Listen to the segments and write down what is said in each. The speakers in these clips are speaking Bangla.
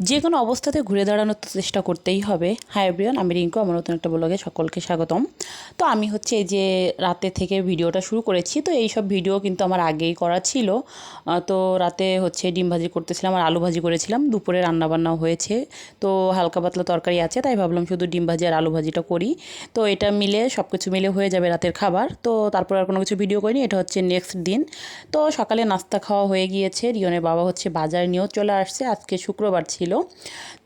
যে কোনো অবস্থাতে ঘুরে দাঁড়ানোর তো চেষ্টা করতেই হবে। হাই এভরিওয়ান আমি রিঙ্কু, আমার নতুন একটা ব্লগে সকলকে স্বাগতম। তো আমি হচ্ছে এই যে রাতে থেকে ভিডিওটা শুরু করেছি, তো এই সব ভিডিও কিন্তু আমার আগেই করা ছিল। তো রাতে হচ্ছে ডিম ভাজি করতেছিলাম আর আলু ভাজি করেছিলাম, দুপুরে রান্নাবান্না হয়েছে। তো হালকা পাতলা তরকারি আছে, তাই ভাবলাম শুধু ডিম ভাজি আর আলু ভাজিটা করি। তো এটা মিলে সব কিছু মিলে হয়ে যাবে রাতের খাবার। তো তারপর আর কোনো কিছু ভিডিও করিনি, এটা হচ্ছে নেক্সট দিন। তো সকালে নাস্তা খাওয়া হয়ে গিয়েছে রিয়নের বাবা হচ্ছে বাজার নিয়েও চলে আসছে। আজকে শুক্রবার ছিল।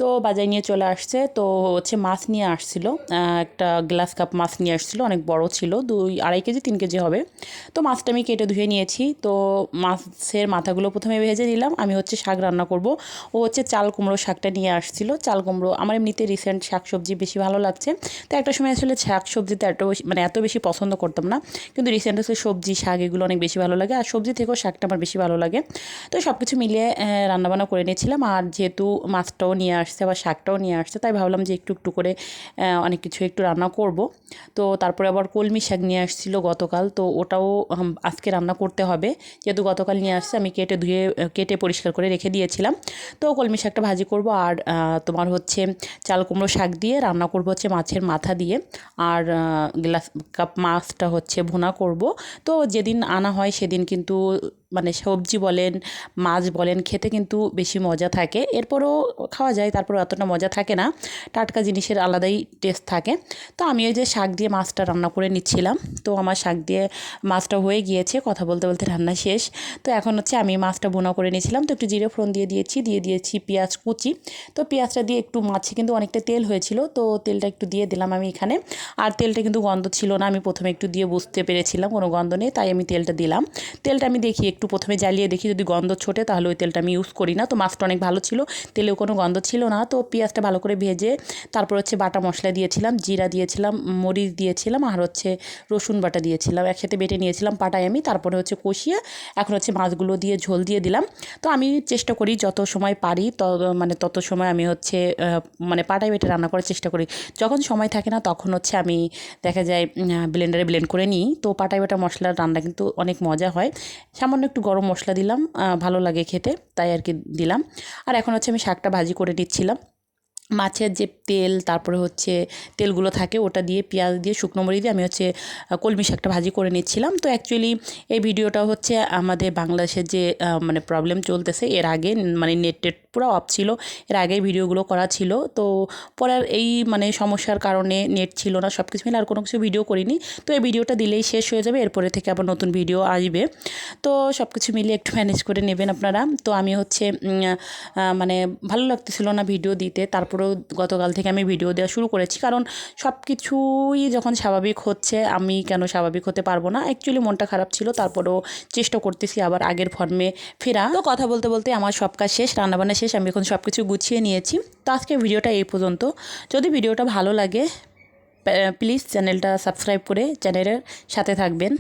তো বাজার নিয়ে চলে আসছে। তো হচ্ছে মাছ নিয়ে আসছিল। একটা গ্লাস কাপ মাছ নিয়ে আসছিল। অনেক বড় ছিল। দুই, আড়াই কেজি, তিন কেজি হবে। তো মাছটা আমি কেটে ধুয়ে নিয়েছি। তো মাছের মাথাগুলো প্রথমে ভেজে নিলাম। আমি হচ্ছে শাক রান্না করব। ও হচ্ছে চাল কুমড়ো শাকটা নিয়ে আসছিল। চাল কুমড়ো আমার এমনিতে রিসেন্ট শাক সবজি বেশি ভালো লাগছে। তো একটা সময় আসলে শাক সবজিতে এত বেশি মানে এত বেশি পছন্দ করতাম না। কিন্তু রিসেন্ট হচ্ছে সবজি, শাক এগুলো অনেক বেশি ভালো লাগে। আর সবজি থেকেও শাকটা আমার বেশি ভালো লাগে। তো সব কিছু মিলিয়ে রান্নাবান্না করে নিয়েছিলাম। আর যেহেতু মাছটাও নিয়ে আসছে আবার শাকটাও নিয়ে আসছে, তাই ভাবলাম যে একটু একটু করে অনেক কিছু একটু রান্না করব। তো তারপরে আবার কলমি শাক নিয়ে আসছিল গতকাল, তো ওটাও আজকে রান্না করতে হবে। যেহেতু গতকাল নিয়ে আসছে, আমি কেটে ধুয়ে, কেটে পরিষ্কার করে রেখে দিয়েছিলাম। তো কলমি শাকটা ভাজি করব আর তোমার হচ্ছে চাল কুমড়ো শাক দিয়ে রান্না করব হচ্ছে মাছের মাথা দিয়ে। আর গ্লাস, কাপ মাছটা হচ্ছে ভুনা করব। তো যেদিন আনা হয় সেদিন কিন্তু মানে সবজি বলেন, মাছ বলেন, খেতে কিন্তু বেশি মজা থাকে। এরপরও খাওয়া যায় তারপর অতটা মজা থাকে না। টাটকা জিনিসের আলাদাই টেস্ট থাকে। তো আমি ওই যে শাক দিয়ে মাছটা রান্না করে নিচ্ছিলাম। তো আমার শাক দিয়ে মাছটা হয়ে গিয়েছে, কথা বলতে বলতে রান্না শেষ। তো এখন হচ্ছে আমি মাছটা বোনা করে নিয়েছিলাম। তো একটু জিরে ফোড়ন দিয়ে দিয়েছি দিয়ে দিয়েছি পেঁয়াজ কুচি। তো পেঁয়াজটা দিয়ে একটু মাছে কিন্তু অনেকটা তেল হয়েছিল, তো তেলটা একটু দিয়ে দিলাম আমি এখানে। আর তেলটা কিন্তু গন্ধ ছিল না, আমি প্রথমে একটু দিয়ে বুঝতে পেরেছিলাম, কোনো গন্ধ নেই, তাই আমি তেলটা দিলাম। তেলটা আমি দেখি একটু প্রথমে জ্বালিয়ে দেখি যদি গন্ধ ছোটে, তাহলে ওই তেলটা আমি ইউজ করি না। তো মাছটা অনেক ভালো ছিল, তেলেও কোনো গন্ধ ছিল না। তো পেঁয়াজটা ভালো করে ভেজে, তারপর হচ্ছে বাটা মশলা দিয়েছিলাম, জিরা দিয়েছিলাম, মরিচ দিয়েছিলাম, আর হচ্ছে রসুন বাটা দিয়েছিলাম। একসাথে বেটে নিয়েছিলাম পাটায় আমি, তারপরে হচ্ছে কষিয়ে এখন হচ্ছে মাছগুলো দিয়ে ঝোল দিয়ে দিলাম। তো আমি চেষ্টা করি যত সময় পারি ত মানে তত সময় আমি হচ্ছে মানে পাটায় বেটে রান্না করার চেষ্টা করি। যখন সময় থাকে না, তখন হচ্ছে আমি দেখা যায় ব্লেন্ডারে ব্লেন্ড করে নিই। তো পাটায় বেটা মশলার রান্না কিন্তু অনেক মজা হয়। সামান্য একটু গরম মশলা দিলাম ভালো লাগে খেতে, তাই আর কি দিলাম। আর এখন হচ্ছে আমি শাকটা ভাজি করে নিচ্ছিলাম। মাছের যে তেল, তারপরে হচ্ছে তেলগুলো থাকে ওটা দিয়ে পেঁয়াজ দিয়ে শুকনো মরিচ দিয়ে আমি হচ্ছে কলমি শাকটা ভাজি করে নিচ্ছিলাম। তো অ্যাকচুয়ালি এই ভিডিওটা হচ্ছে আমাদের বাংলাদেশের যে মানে প্রবলেম চলতেছে, এর আগে মানে নেট টেট পুরো অফ ছিল, এর আগেই ভিডিওগুলো করা ছিল। তো পরে এই মানে সমস্যার কারণে নেট ছিল না সব কিছু মিলে আর কোনো কিছু ভিডিও করিনি। তো এই ভিডিওটা দিলেই শেষ হয়ে যাবে, এরপরে থেকে আবার নতুন ভিডিও আসবে। তো সব কিছু মিলিয়ে একটু ম্যানেজ করে নেবেন আপনারা। তো আমি হচ্ছে মানে ভালো লাগতেছিল না ভিডিও দিতে তারপরেও গতকাল থেকে আমি ভিডিও দেওয়া শুরু করেছি। কারণ সব কিছুই যখন স্বাভাবিক হচ্ছে, আমি কেন স্বাভাবিক হতে পারব না? অ্যাকচুয়ালি মনটা খারাপ ছিল, তারপরেও চেষ্টা করতেছি আবার আগের ফর্মে ফেরা। তো কথা বলতে বলতে আমার সব কাজ শেষ, রান্নাবান্না শেষ, আমি এখন সব কিছু গুছিয়ে নিয়েছি। তো আজকে ভিডিওটা এই পর্যন্ত। যদি ভিডিওটা ভালো লাগে প্লিজ চ্যানেলটা সাবস্ক্রাইব করে চ্যানেলের সাথে থাকবেন।